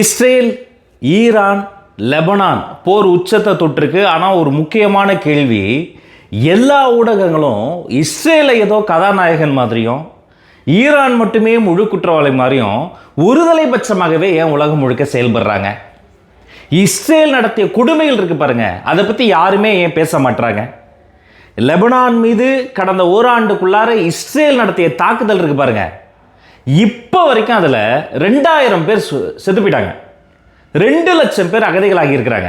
Israel Iran Lebanon போர் உச்சத்தை தொட்டிருக்கு. ஆனால் ஒரு முக்கியமான கேள்வி எல்லா ஊடகங்களும் இஸ்ரேலை ஏதோ கதாநாயகன் மாதிரியும் ஈரான் மட்டுமே முழு குற்றவாளி மாதிரியும் ஒருதலை பட்சமாகவே ஏன் உலகம் முழுக்க செயல்படுறாங்க? இஸ்ரேல் நடத்திய கொடுமைகள் இருக்கு பாருங்க. அதை பற்றி யாருமே ஏன் பேச மாட்றாங்க? லெபனான் மீது கடந்த ஓராண்டுக்குள்ளார இஸ்ரேல் நடத்திய தாக்குதல் இருக்கு பாருங்கள் இப்போ வரைக்கும் அதில் ரெண்டாயிரம் பேர் செத்து போயிட்டாங்க ரெண்டு லட்சம் பேர் அகதிகளாகி இருக்கிறாங்க.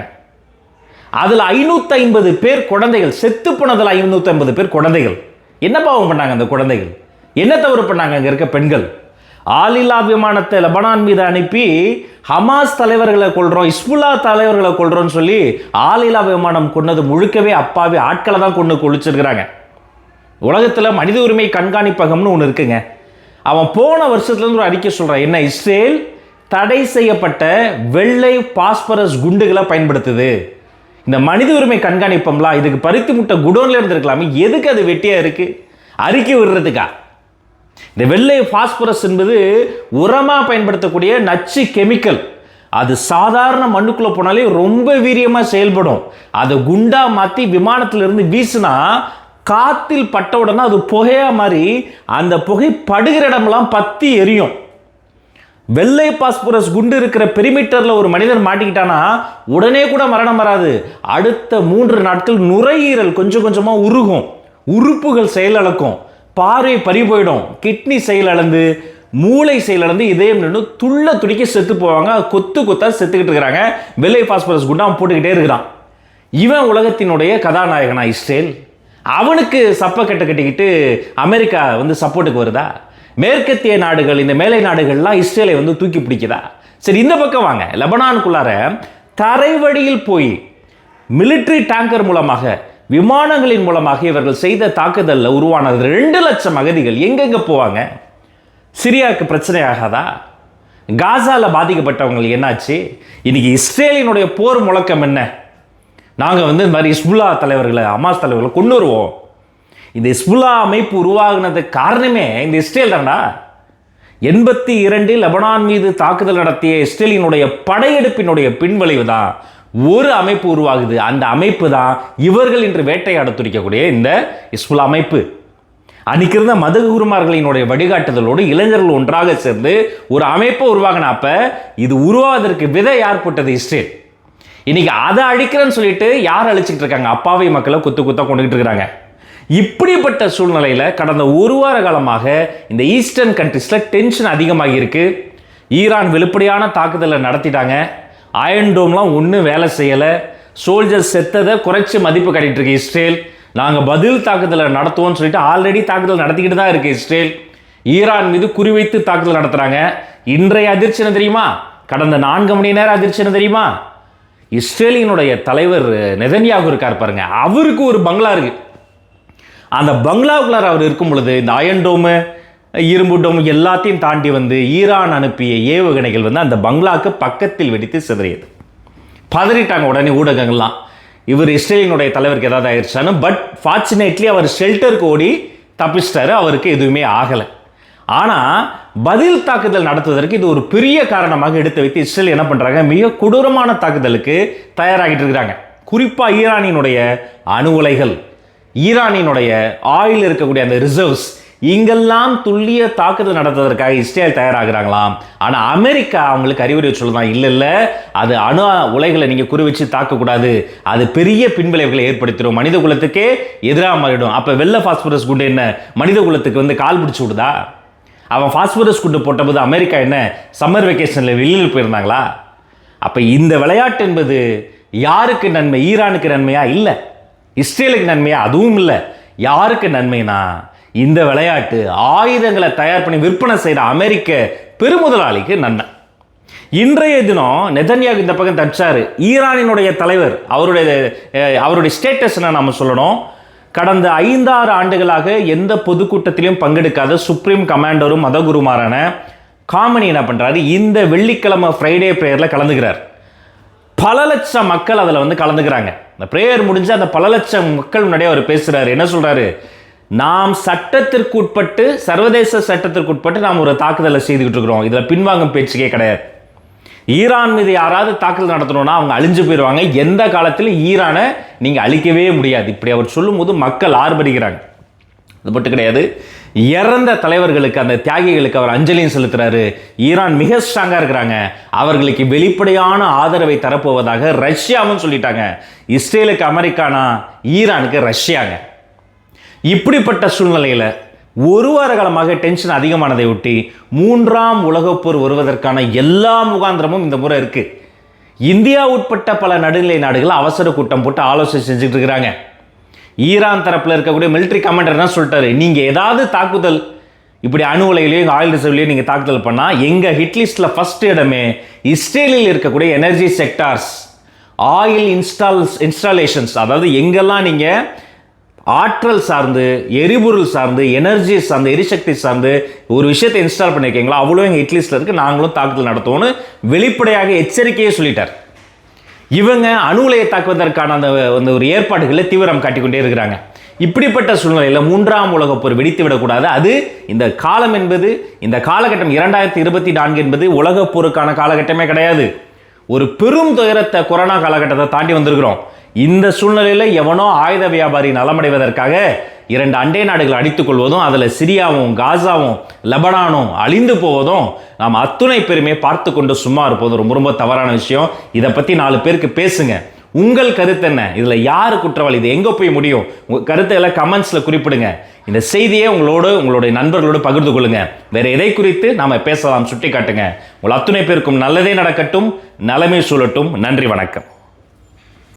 அதில் ஐநூற்றி ஐம்பது பேர் குழந்தைகள் செத்து போனதில் ஐநூற்றி ஐம்பது பேர் குழந்தைகள். என்ன பாவம் பண்ணாங்க அந்த குழந்தைகள்? என்ன தவறு பண்ணாங்க அங்கே இருக்க பெண்கள்? ஆளில்லா விமானத்தை லெபனான் மீது அனுப்பி ஹமாஸ் தலைவர்களை கொள்றோம் இஸ்புல்லா தலைவர்களை கொள்கிறோம்னு சொல்லி ஆளில்லா விமானம் கொண்டது முழுக்கவே அப்பாவி ஆட்களை தான் கொண்டு குளிச்சிருக்கிறாங்க. உலகத்தில் மனித உரிமை கண்காணிப்பகம்னு ஒன்று இருக்குங்க. அவன் போன வருஷத்துலேருந்து ஒரு அறிக்கை சொல்கிறான் என்ன இஸ்ரேல் தடை செய்யப்பட்ட வெள்ளை பாஸ்பரஸ் குண்டுகளை பயன்படுத்துது. இந்த மனித உரிமை கண்காணிப்பம்லாம் இதுக்கு பருத்தி முட்டை குடோனில் இருந்திருக்கலாமே எதுக்கு அது வெட்டியாக இருக்குது அறிக்கை விடுறதுக்கா? இந்த வெள்ளை பாஸ்பரஸ் என்பது உரமாக பயன்படுத்தக்கூடிய நச்சு கெமிக்கல். அது சாதாரண மண்ணுக்குள்ளே போனாலே ரொம்ப வீரியமாக செயல்படும். அதை குண்டா மாற்றி விமானத்திலிருந்து வீசினா காத்தில் பட்ட உடனே அது புகையா மாதிரி அந்த புகை படுகிற இடமெல்லாம் பத்தி எரியும். வெள்ளை பாஸ்பரஸ் குண்டு இருக்கிற பெரிமீட்டரில் ஒரு மனிதன் மாட்டிக்கிட்டானா உடனே கூட மரணம் வராது. அடுத்த மூன்று நாட்கள் நுரையீரல் கொஞ்சம் கொஞ்சமாக உருகும். உறுப்புகள் செயலிழக்கும் பார்வை பறி போயிடும். கிட்னி செயலிழந்து மூளை செயலிழந்து இதயம் நின்று துள்ள துடிக்க செத்து போவாங்க. கொத்து கொத்தா செத்துக்கிட்டு இருக்கிறாங்க. வெள்ளை பாஸ்பரஸ் குண்டாம் போட்டுக்கிட்டே இருக்கிறான். இவன் உலகத்தினுடைய கதாநாயகனா இஸ்ரேல். அவனுக்கு சப்பக்கட்டை கட்டிக்கிட்டு அமெரிக்கா வந்து சப்போர்ட்டுக்கு வருதா? மேற்கத்திய நாடுகள் இந்த மேலை நாடுகள்லாம் இஸ்ரேலை வந்து தூக்கி பிடிக்குதா? சரி இந்த பக்கம் வாங்க. லெபனானுக்குள்ளார தரைவழியில் போய் மிலிட்ரி டேங்கர் மூலமாக விமானங்களின் மூலமாக இவர்கள் செய்த தாக்குதலில் உருவானது ரெண்டு லட்சம் அகதிகள் எங்கெங்கே போவாங்க? சிரியாவுக்கு பிரச்சனை ஆகாதா? காசால பாதிக்கப்பட்டவங்களுக்கு என்னாச்சு? இன்னைக்கு இஸ்ரேலினுடைய போர் முழக்கம் என்ன? நாங்கள் வந்து இந்த மாதிரி இஸ்புல்லா தலைவர்களை அமாஸ் தலைவர்களை கொண்டு வருவோம் இந்த இஸ்புல்லா அமைப்பு உருவாகினதுக்கு காரணமே இந்த இஸ்ரேல் தானா எண்பத்தி இரண்டில் லெபனான் மீது தாக்குதல் நடத்திய இஸ்ரேலினுடைய படையெடுப்பினுடைய பின்விளைவு தான் ஒரு அமைப்பு உருவாகுது. அந்த அமைப்பு தான் இவர்கள் இன்று வேட்டையாட துடிக்கக்கூடிய இந்த இஸ்புல்லா அமைப்பு. அன்னைக்கு இருந்த மதகுருமார்களினுடைய வழிகாட்டுதலோடு இளைஞர்கள் ஒன்றாக சேர்ந்து ஒரு அமைப்பை உருவாகின அப்போ இது உருவாவதற்கு விதை யார் போட்டது இஸ்ரேல். இன்னைக்கு அதை அழிக்கிறேன்னு சொல்லிட்டு யார் அழிச்சிட்டு இருக்காங்க? அப்பாவி மக்களை குத்து குத்தா கொண்டுகிட்டு இருக்கிறாங்க. இப்படிப்பட்ட சூழ்நிலையில் கடந்த ஒரு வார காலமாக இந்த ஈஸ்டர்ன் கண்ட்ரிஸில் டென்ஷன் அதிகமாக இருக்கு. ஈரான் வெளிப்படையான தாக்குதலை நடத்திட்டாங்க. அயன் டோம்லாம் ஒன்றும் வேலை செய்யலை. சோல்ஜர்ஸ் செத்ததை குறைச்சி மதிப்பு காட்டிட்டு இருக்கு இஸ்ரேல். நாங்கள் பதில் தாக்குதலை நடத்துவோம்னு சொல்லிட்டு ஆல்ரெடி தாக்குதல் நடத்திக்கிட்டு தான் இருக்கு இஸ்ரேல். ஈரான் மீது குறிவைத்து தாக்குதல் நடத்துகிறாங்க இன்றைய அதிர்ச்சி என்ன தெரியுமா? கடந்த நான்கு மணி நேரம் அதிர்ச்சி என்ன தெரியுமா? இஸ்ரேலினுடைய தலைவர் நெதன்யாகு இருக்கார் பாருங்க. அவருக்கு ஒரு பங்களா இருக்கு. அந்த பங்களாவுக்குள்ளார் அவர் இருக்கும் பொழுது இந்த அயன் டோமு இரும்பு டோம் எல்லாத்தையும் தாண்டி வந்து ஈரான் அனுப்பிய ஏவுகணைகள் வந்து அந்த பங்களாக்கு பக்கத்தில் வெடித்து சிதறியது. பதறிட்டாங்க உடனே ஊடகங்கள்லாம். இவர் இஸ்ரேலினுடைய தலைவருக்கு ஏதாவது ஆயிடுச்சானு பட் ஃபார்ச்சுனேட்லி அவர் ஷெல்டருக்கு ஓடி தப்பிச்சிட்டாரு. அவருக்கு எதுவுமே ஆகலை. ஆனால் பதில் தாக்குதல் நடத்துவதற்கு இது ஒரு பெரிய காரணமாக எடுத்து வைத்து இஸ்ரேல் என்ன பண்ணுறாங்க மிக கொடூரமான தாக்குதலுக்கு தயாராகிட்டு இருக்கிறாங்க. குறிப்பாக ஈரானினுடைய அணு உலைகள் ஈரானினுடைய ஆயில் இருக்கக்கூடிய அந்த ரிசர்வ்ஸ் இங்கெல்லாம் துல்லிய தாக்குதல் நடத்துவதற்காக இஸ்ரேல் தயாராகிறாங்களாம். ஆனால் அமெரிக்கா அவங்களுக்கு அறிவுரை சொல்லுதான் இல்லை இல்லை. அது அணு உலைகளை நீங்கள் குறி வச்சு தாக்கக்கூடாது. அது பெரிய பின்விளைவுகளை ஏற்படுத்திடும். மனித குலத்துக்கே எதிராக மாறிடும். அப்போ வெள்ளை ஃபாஸ்பரஸ் குண்டு என்ன? மனித குலத்துக்கு வந்து கால் பிடிச்சி விடுதா? அவன் ஃபாஸ்பரஸ் குண்டு போட்டபோது அமெரிக்கா என்ன? சம்மர் வெக்கேஷனில் வெளியில் போயிருந்தாங்களா? அப்போ இந்த விளையாட்டு என்பது யாருக்கு நன்மை? ஈரானுக்கு நன்மையா? இல்லை. இஸ்ரேலுக்கு நன்மையா? அதுவும் இல்லை. யாருக்கு நன்மைனா இந்த விளையாட்டு ஆயுதங்களை தயார் பண்ணி விற்பனை செய்கிற அமெரிக்க பெருமுதலாளிக்கு நன்மை. இன்றைய தினம் நெதன்யாகு இந்த பக்கம் தச்சாரு ஈரானினுடைய தலைவர் அவருடைய அவருடைய ஸ்டேட்டஸ் என்ன நம்ம சொல்லணும்? கடந்த ஐந்தாறு ஆண்டுகளாக எந்த பொதுக்கூட்டத்திலையும் பங்கெடுக்காத சுப்ரீம் கமாண்டரும் மதகுருமாரான காமனி என்ன பண்ணுறாரு இந்த வெள்ளிக்கிழமை ஃப்ரைடே ப்ரேயரில் கலந்துக்கிறார். பல லட்சம் மக்கள் அதில் வந்து கலந்துக்கிறாங்க. இந்த ப்ரேயர் முடிஞ்சு அந்த பல லட்சம் மக்கள் முன்னாடியே அவர் பேசுகிறாரு என்ன சொல்கிறாரு நாம் சட்டத்திற்கு உட்பட்டு சர்வதேச சட்டத்திற்கு உட்பட்டு நாம் ஒரு தாக்குதலை செய்துக்கிட்டு இருக்கிறோம். இதில் பின்வாங்கும் பேச்சுக்கே கிடையாது. ஈரான் மீது யாராவது தாக்குதல் நடத்தணும்னா அவங்க அழிஞ்சு போயிடுவாங்க. எந்த காலத்திலும் ஈரானை நீங்கள் அழிக்கவே முடியாது. இப்படி அவர் சொல்லும்போது மக்கள் ஆர்ப்பரிக்கிறாங்க. அது மட்டும் கிடையாது. இறந்த தலைவர்களுக்கு அந்த தியாகிகளுக்கு அவர் அஞ்சலியும் செலுத்துறாரு. ஈரான் மிக ஸ்ட்ராங்காக இருக்கிறாங்க. அவர்களுக்கு வெளிப்படையான ஆதரவை தரப்போவதாக ரஷ்யாவும் சொல்லிட்டாங்க. இஸ்ரேலுக்கு அமெரிக்கானா ஈரானுக்கு ரஷ்யாங்க. இப்படிப்பட்ட சூழ்நிலையில் ஒரு வார காலமாக டென்ஷன் அதிகமானதை ஒட்டி மூன்றாம் உலகப்போர் வருவதற்கான எல்லா முகாந்திரமும் இந்த முறை இருக்கு. இந்தியா உட்பட்ட பல நடுநிலை நாடுகள் அவசர கூட்டம் போட்டு ஆலோசனை செஞ்சுட்டு இருக்கிறாங்க. ஈரான் தரப்பில் இருக்கக்கூடிய மிலிட்ரி கமாண்டர் தான் சொல்லிட்டாரு. நீங்கள் ஏதாவது தாக்குதல் இப்படி அணு உலையிலையும் ஆயில் ரிசர்வ்லையும் நீங்கள் தாக்குதல் பண்ணால் எங்கள் ஹிட் லிஸ்ட்டில் ஃபஸ்ட் இடமே இஸ்ரேலில் இருக்கக்கூடிய energy sectors oil installs installations அதாவது எங்கெல்லாம் நீங்கள் ஆற்றல் சார்ந்து எரிபொருள் சார்ந்து எனர்ஜி சார்ந்து எரிசக்தி சார்ந்து ஒரு விஷயத்தை இன்ஸ்டால் பண்ணியிருக்கீங்களா அவ்வளோ எங்கள் இட்லிஸ்டில் இருக்குது நாங்களும் தாக்குதல் நடத்துவோம்னு வெளிப்படையாக எச்சரிக்கையே சொல்லிட்டார். இவங்க அணு உலையை தாக்குவதற்கான அந்த அந்த ஒரு ஏற்பாடுகளை தீவிரம் காட்டிக்கொண்டே இருக்கிறாங்க. இப்படிப்பட்ட சூழ்நிலையில் மூன்றாம் உலகப் போர் வெடித்து விடக்கூடாது. அது இந்த காலம் என்பது இந்த காலகட்டம் இரண்டாயிரத்தி இருபத்தி நான்கு என்பது உலகப் போருக்கான காலகட்டமே கிடையாது. ஒரு பெரும் துயரத்தை கொரோனா காலகட்டத்தை தாண்டி வந்திருக்கிறோம். இந்த சூழ்நிலையில் எவனோ ஆயுத வியாபாரி நலமடைவதற்காக இரண்டு அண்டை நாடுகளை அடித்துக் கொள்வதும் அதில் சிரியாவும் காசாவும் லெபனானும் அழிந்து போவதும் நாம் அத்துணை பெருமையை பார்த்து கொண்டு சும்மா இருப்பதும் ரொம்ப ரொம்ப தவறான விஷயம். இதை பற்றி நாலு பேருக்கு பேசுங்க. உங்கள் கருத்து என்ன? இதில் யார் குற்றவாளி? இது எங்கே போய் முடியும்? உங்கள் கருத்தை எல்லாம் கமெண்ட்ஸில் குறிப்பிடுங்க. இந்த செய்தியை உங்களோடு உங்களுடைய நண்பர்களோடு பகிர்ந்து கொள்ளுங்க. வேற எதை குறித்து நாம் பேசலாம் சுட்டி காட்டுங்க உங்கள் அத்துணை பேருக்கும் நல்லதே நடக்கட்டும். நலமே சூழட்டும். நன்றி வணக்கம்.